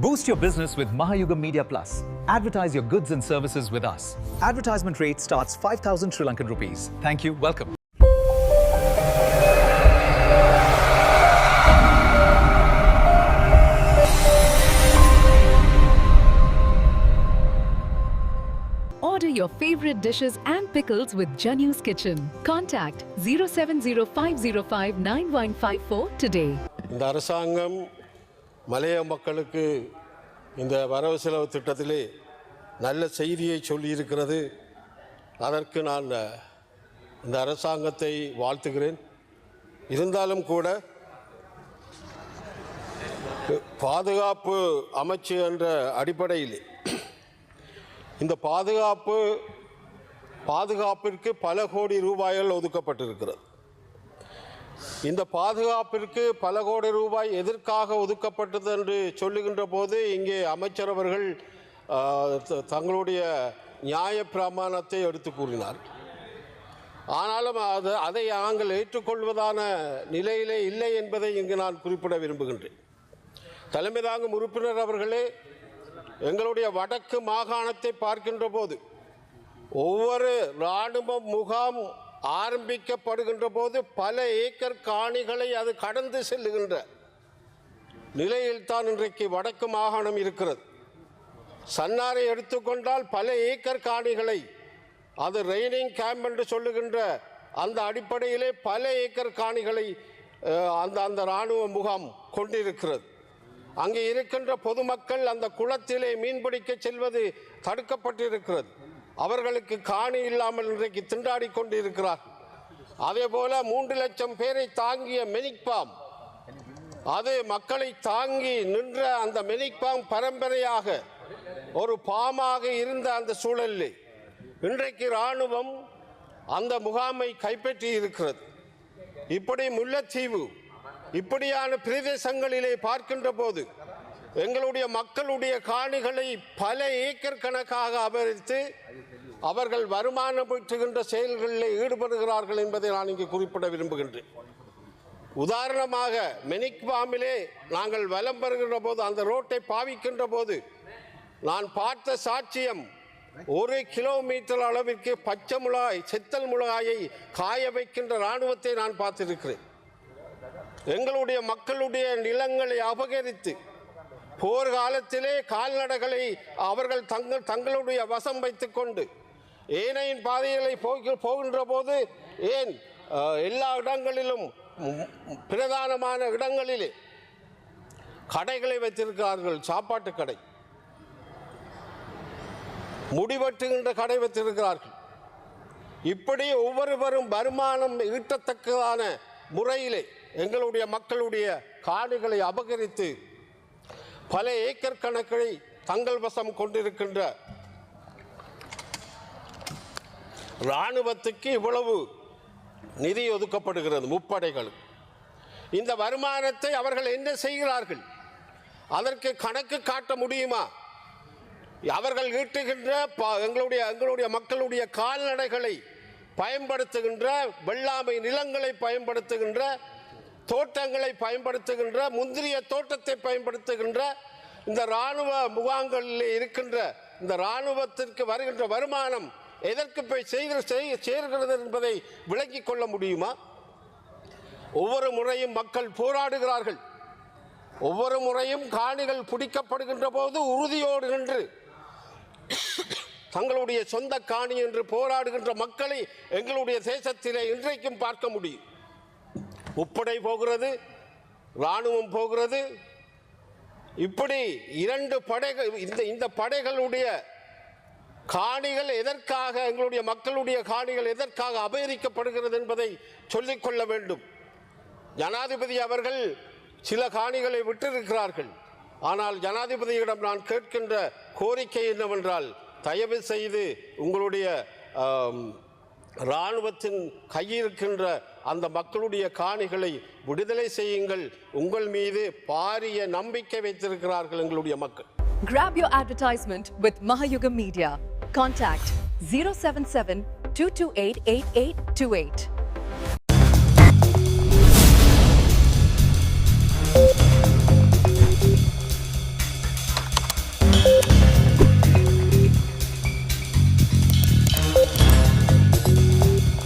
Boost your business with Mahayuga Media Plus. Advertise your goods and services with us. Advertisement rate starts 5,000 Sri Lankan rupees. Thank you. Welcome. Order your favorite dishes and pickles with Janu's Kitchen. Contact 070-505-9154 today. மலைய மக்களுக்கு இந்த வரவு செலவு திட்டத்திலே நல்ல செய்தியை சொல்லியிருக்கிறது. அதற்கு நான் இந்த அரசாங்கத்தை வாழ்த்துகிறேன். இருந்தாலும் கூட பாதுகாப்பு அமைச்சு என்ற அடிப்படையில் இந்த பாதுகாப்பு பாதுகாப்பிற்கு பல கோடி ரூபாய்கள் ஒதுக்கப்பட்டிருக்கிறது. இந்த பாதுகாப்பிற்கு பல கோடி ரூபாய் எதற்காக ஒதுக்கப்பட்டது என்று சொல்லுகின்ற போது இங்கே அமைச்சர் அவர்கள் தங்களுடைய நியாய பிரமாணத்தை எடுத்து கூறினார். ஆனாலும் அது அதை நாங்கள் ஏற்றுக்கொள்வதான நிலையிலே இல்லை என்பதை இங்கு நான் குறிப்பிட விரும்புகின்றேன். தலைமை தாங்கும் உறுப்பினர் அவர்களே எங்களுடைய வடக்கு மாகாணத்தை பார்க்கின்ற போது ஒவ்வொரு இராணுவ முகாம் ஆரம்பிக்கப்படுகின்ற போது பல ஏக்கர் காணிகளை அது கடந்து செல்லுகின்ற நிலையில்தான் இன்றைக்கு வடக்கு மாகாணம் இருக்கிறது. சன்னாரை எடுத்துக்கொண்டால் பல ஏக்கர் காணிகளை அது ரெய்னிங் கேம்ப் என்று சொல்லுகின்ற அந்த அடிப்படையிலே பல ஏக்கர் காணிகளை அந்த அந்த இராணுவ முகாம் கொண்டிருக்கிறது. அங்கே இருக்கின்ற பொதுமக்கள் அந்த குளத்திலே மீன்பிடிக்க செல்வது தடுக்கப்பட்டிருக்கிறது. அவர்களுக்கு காணி இல்லாமல் இன்றைக்கு திண்டாடி கொண்டிருக்கிறார். அதே போல மூன்று லட்சம் பேரை தாங்கிய மெனிக்பாம் அது மக்களை தாங்கி நின்ற அந்த மெனிக்பாம் பரம்பரையாக ஒரு பாமாக இருந்த அந்த சூழலில் இன்றைக்கு இராணுவம் அந்த முகாமை கைப்பற்றி இருக்கிறது இப்படி முல்லைத்தீவு இப்படியான பிரதேசங்களிலே பார்க்கின்ற போது எங்களுடைய மக்களுடைய காணிகளை பல ஏக்கர் கணக்காக அபகரித்து அவர்கள் வருமானம் பெற்றுகின்ற செயல்களில் ஈடுபடுகிறார்கள் என்பதை நான் இங்கு குறிப்பிட விரும்புகின்றேன். உதாரணமாக மெனிக்பாமிலே நாங்கள் வலம் பெறுகின்ற போது அந்த ரோட்டை பாவிக்கின்ற போது நான் பார்த்த சாட்சியம் ஒரு கிலோமீட்டர் அளவிற்கு பச்சை மிளகாய் செத்தல் மிளகாயை காய வைக்கின்ற இராணுவத்தை நான் பார்த்திருக்கிறேன். எங்களுடைய மக்களுடைய நிலங்களை அபகரித்து போர்காலத்திலே கால்நடைகளை அவர்கள் தங்கள் தங்களுடைய வசம் வைத்துக் கொண்டு ஏனையின் பாதைகளை போகின்ற போது ஏன் எல்லா இடங்களிலும் பிரதானமான இடங்களிலே கடைகளை வைத்திருக்கிறார்கள் சாப்பாட்டு கடை. முடிவெட்டுகின்ற கடை வைத்திருக்கிறார்கள். இப்படி ஒவ்வொருவரும் வருமானம் ஈட்டத்தக்கதான முறையிலே எங்களுடைய மக்களுடைய காடுகளை அபகரித்து பல ஏக்கர் கணக்கை தங்கள் வசம் கொண்டிருக்கின்ற இராணுவத்துக்கு இவ்வளவு நிதி ஒதுக்கப்படுகிறது முப்படைகள் இந்த வருமானத்தை அவர்கள் என்ன செய்கிறார்கள்? அதற்கு கணக்கு காட்ட முடியுமா? அவர்கள் ஈட்டுகின்ற ப- எங்களுடைய எங்களுடைய மக்களுடைய கால்நடைகளை பயன்படுத்துகின்ற வெள்ளாமை நிலங்களை பயன்படுத்துகின்ற தோட்டங்களை பயன்படுத்துகின்ற முந்திரிய தோட்டத்தை பயன்படுத்துகின்ற இந்த இராணுவ முகாம்களில் இருக்கின்ற இந்த இராணுவத்திற்கு வருகின்ற வருமானம் எதற்கு போய் செய்து சேர்கிறது என்பதை விளங்கிக் கொள்ள முடியுமா? ஒவ்வொரு முறையும் மக்கள் போராடுகிறார்கள். ஒவ்வொரு முறையும் காணிகள் பிடிக்கப்படுகின்ற போது உறுதியோடு நின்று தங்களுடைய சொந்த காணி என்று போராடுகின்ற மக்களை எங்களுடைய தேசத்திலே இன்றைக்கும் பார்க்க முடியும். முப்படை போகிறது இராணுவம் போகிறது. இப்படி இரண்டு படைகள் இந்த இந்த படைகளுடைய காணிகள் எதற்காக எங்களுடைய மக்களுடைய காணிகள் எதற்காக அபகரிக்கப்படுகிறது என்பதை சொல்லிக்கொள்ள வேண்டும். ஜனாதிபதி அவர்கள் சில காணிகளை விட்டிருக்கிறார்கள். ஆனால் ஜனாதிபதியிடம் நான் கேட்கின்ற கோரிக்கை என்னவென்றால் தயவு செய்து உங்களுடைய இராணுவத்தின் கையிருக்கின்ற அந்த மக்களுடைய காணிகளை விடுதலை செய்யுங்கள் உங்கள் மீது பாரிய நம்பிக்கை வைத்திருக்கிறார்கள் எங்களுடைய மக்கள் Grab your advertisement with Mahayuga Media. Contact 077 228 8828.